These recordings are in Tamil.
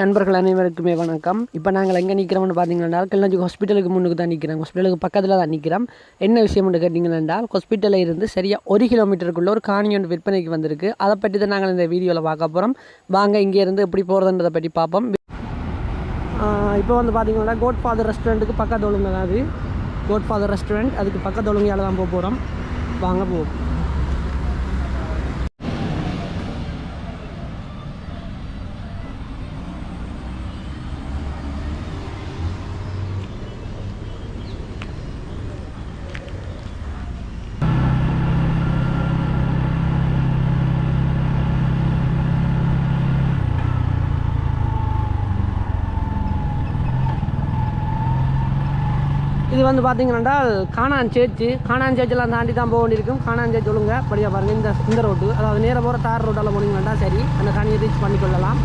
நண்பர்கள் அனைவருக்குமே வணக்கம். இப்போ நாங்கள் எங்கே நிற்கிறோம்னு பார்த்தீங்கன்னா கிளஞ்சி ஹாஸ்பிட்டலுக்கு முன்னுக்கு தான் நிற்கிறோம் ஹாஸ்பிட்டலுக்கு பக்கத்தில் தான் நிற்கிறோம் என்ன விஷயம்னு கேட்டிங்கன்னா ஹாஸ்பிட்டலில் இருந்து சரியாக ஒரு கிலோமீட்டருக்குள்ள ஒரு காணி ஒன்று விற்பனைக்கு வந்திருக்கு. அதை பற்றி தான் நாங்கள் இந்த வீடியோவில் பார்க்க போகிறோம் வாங்க இங்கேருந்து எப்படி போகிறதுன்றதை பற்றி பார்ப்போம். இப்போ வந்து பார்த்தீங்கன்னா கோட் ஃபாதர் ரெஸ்டாரண்ட்டுக்கு பக்கத்து ஒழுங்கு தான் அது கோட் ஃபாதர் ரெஸ்டாரண்ட் அதுக்கு பக்கத்து ஒழுங்கையால் தான் போக போகிறோம் வாங்க போவோம். இது வந்து பார்த்தீங்கன்னா காணான் சேர்ச்சி காணான் சேச்செல்லாம் தாண்டி தான் போக வேண்டியிருக்கும். காணான் சேர்ச்சி ஒழுங்க படியாக பாருங்கள் இந்த இந்த ரோட்டு அதாவது நேராக போகிற தார் ரோட்டால் போனீங்கன்னா சரி. அந்த காணியை ரீச் பண்ணிக்கொள்ளலாம்.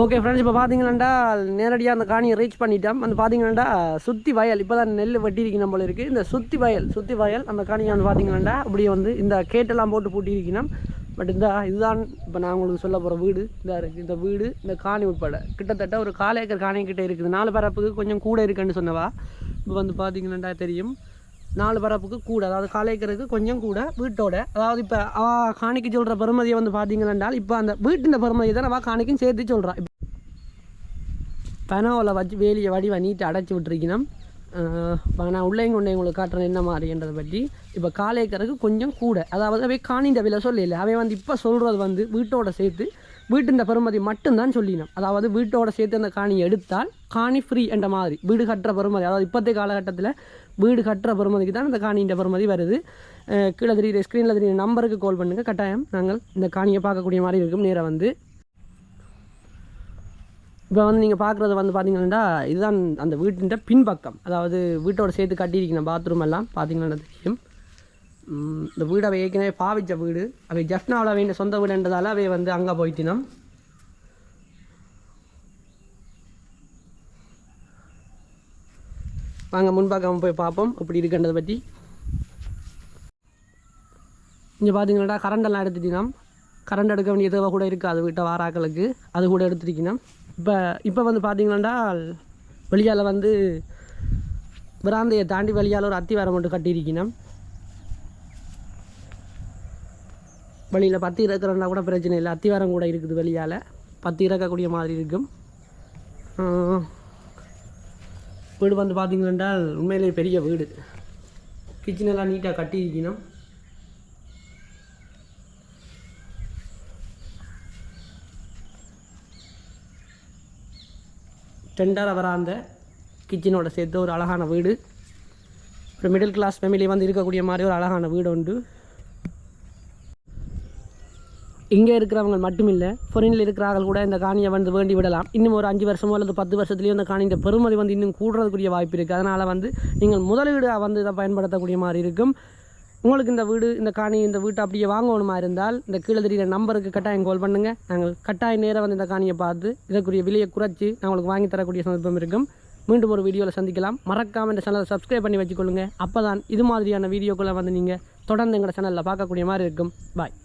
ஓகே ஃப்ரெண்ட்ஸ் இப்போ பார்த்தீங்கன்னா நேரடியாக அந்த காணியை ரீச் பண்ணிட்டோம். வந்து பார்த்தீங்கன்னா சுற்றி வயல் இப்போ தான் நெல் வெட்டியிருக்கணும் போல இருக்குது இந்த சுற்றி வயல் சுற்றி வயல் அந்த காணியை வந்து பார்த்தீங்கன்னா அப்படியே வந்து இந்த கேட்டெல்லாம் போட்டு பூட்டியிருக்கணும். பட் இந்த இதுதான் இப்போ நான் உங்களுக்கு சொல்ல போகிற வீடு. இதாக இருக்குது இந்த வீடு இந்த காணி உட்பட. கிட்டத்தட்ட ஒரு கால் ஏக்கர் காணி கிட்டே இருக்குது. நாலு பரப்புக்கு கொஞ்சம் கூட இருக்குன்னு சொன்னவா. இப்போ வந்து பார்த்தீங்கன்னா தெரியும். நாலு பரப்புக்கு கூட அதாவது கால் கொஞ்சம் கூட வீட்டோட. அதாவது இப்போ அவ காணிக்கு சொல்கிற பெருமதியை வந்து பார்த்தீங்கன்னா இப்போ அந்த வீட்டின் பெருமதியை தான் அவள் காணிக்கும் சேர்த்து சொல்கிறான் பெனாவில் வச்சு வேலியை வடிவ நீட்டை அடைச்சி விட்டுருக்கணும். இப்போ நான் உள்ளேயும் கொண்டே உங்களுக்கு காட்டுறேன் என்ன மாதிரின்றதை பற்றி. இப்போ காலேக்கருக்கு கொஞ்சம் கூட அதாவது அவை காணின்ற விலை சொல்லல அவன் வந்து இப்போ சொல்கிறது வந்து வீட்டோட சேர்த்து வீட்டின் பெருமதி மட்டும்தான் சொல்லினோம். அதாவது வீட்டோட சேர்த்து அந்த காணியை எடுத்தால் காணி ஃப்ரீ என்ற மாதிரி. வீடு கட்டுற பெறுமதி அதாவது இப்போத்தைய காலகட்டத்தில் வீடு கட்டுற பெறுமதிக்கு தான் இந்த காணின்ற பெறுமதி வருது. கீழே தெரியுற ஸ்க்ரீனில் தெரியுற நம்பருக்கு கால் பண்ணுங்கள் கட்டாயம் நாங்கள் இந்த காணியை பார்க்கக்கூடிய மாதிரி இருக்கும். நேராக வந்து. இப்போ வந்து நீங்கள் பார்க்குறது வந்து பார்த்தீங்கன்னா இதுதான் அந்த வீட்டின் பின்பக்கம். அதாவது வீட்டோட சேர்த்து கட்டியிருக்கணும் பாத்ரூம் எல்லாம் பார்த்தீங்கன்னா தெரியும். இந்த வீடு அவை ஏற்கனவே பாவிச்ச வீடு. அவை ஜஃப்னாவில் வேண்டிய சொந்த வீடுன்றதால அவை வந்து அங்கே போயிட்டினோம் வாங்க முன்பாக்கம் போய் பார்ப்போம். இப்படி இருக்குன்றதை பற்றி இங்கே பார்த்தீங்கன்னா கரண்டெல்லாம் எடுத்துட்டினோம் கரண்ட் எடுக்க வேண்டிய தேவை கூட இருக்குது அது வீட்டை வாராக்களுக்கு. அது கூட எடுத்துருக்கணும் இப்போ இப்போ வந்து பார்த்தீங்கன்னா வெளியால் வந்து பிராந்தையை தாண்டி வெளியால் ஒரு அத்திவாரம் மட்டும் கட்டியிருக்கணும் வெளியில் பத்து இறக்குறதுனா கூட பிரச்சனை இல்லை. அத்திவாரம் கூட இருக்குது வெளியால். பத்து இறக்கக்கூடிய மாதிரி இருக்கும். வீடு வந்து பார்த்தீங்கன்னா உண்மையிலேயே பெரிய வீடு. கிச்சன் எல்லாம் நீட்டாக கட்டியிருக்கணும். டெண்டர் வராந்த கிச்சனோட சேர்த்து ஒரு அழகான வீடு. ஒரு மிடில் கிளாஸ் ஃபேமிலி வந்து இருக்கக்கூடிய மாதிரி ஒரு அழகான வீடு உண்டு. இங்கே இருக்கிறவங்க மட்டுமில்லை ஃபொரினில் இருக்கிறார்கள் கூட இந்த காணியை வந்து வேண்டி விடலாம். இன்னும் ஒரு அஞ்சு வருஷமோ அல்லது பத்து வருஷத்துலேயும் இந்த காணியின் பெருமதி வந்து இன்னும் கூடுறதுக்குரிய வாய்ப்பு இருக்குது அதனால் வந்து நீங்கள் முதலீடு வந்து இதை பயன்படுத்தக்கூடிய மாதிரி இருக்கும். உங்களுக்கு இந்த வீடு இந்த காணி இந்த வீட்டை அப்படியே வாங்கணுமா இருந்தால் இந்த கீழே தெரியுற நம்பருக்கு கட்டாயம் கால் பண்ணுங்கள் நாங்கள் கட்டாயம் நேரம் வந்து இந்த காணியை பார்த்து இதற்குரிய விலையை குறைச்சி நான் உங்களுக்கு வாங்கி தரக்கூடிய சந்தர்ப்பம் இருக்கும். மீண்டும் ஒரு வீடியோவில் சந்திக்கலாம். மறக்காமல் இந்த சேனலை சப்ஸ்கிரைப் பண்ணி வச்சுக்கொள்ளுங்கள் அப்போ தான் இது மாதிரியான வீடியோக்களை வந்து நீங்கள் தொடர்ந்து எங்களோட சேனலில் பார்க்கக்கூடிய மாதிரி இருக்கும். பாய்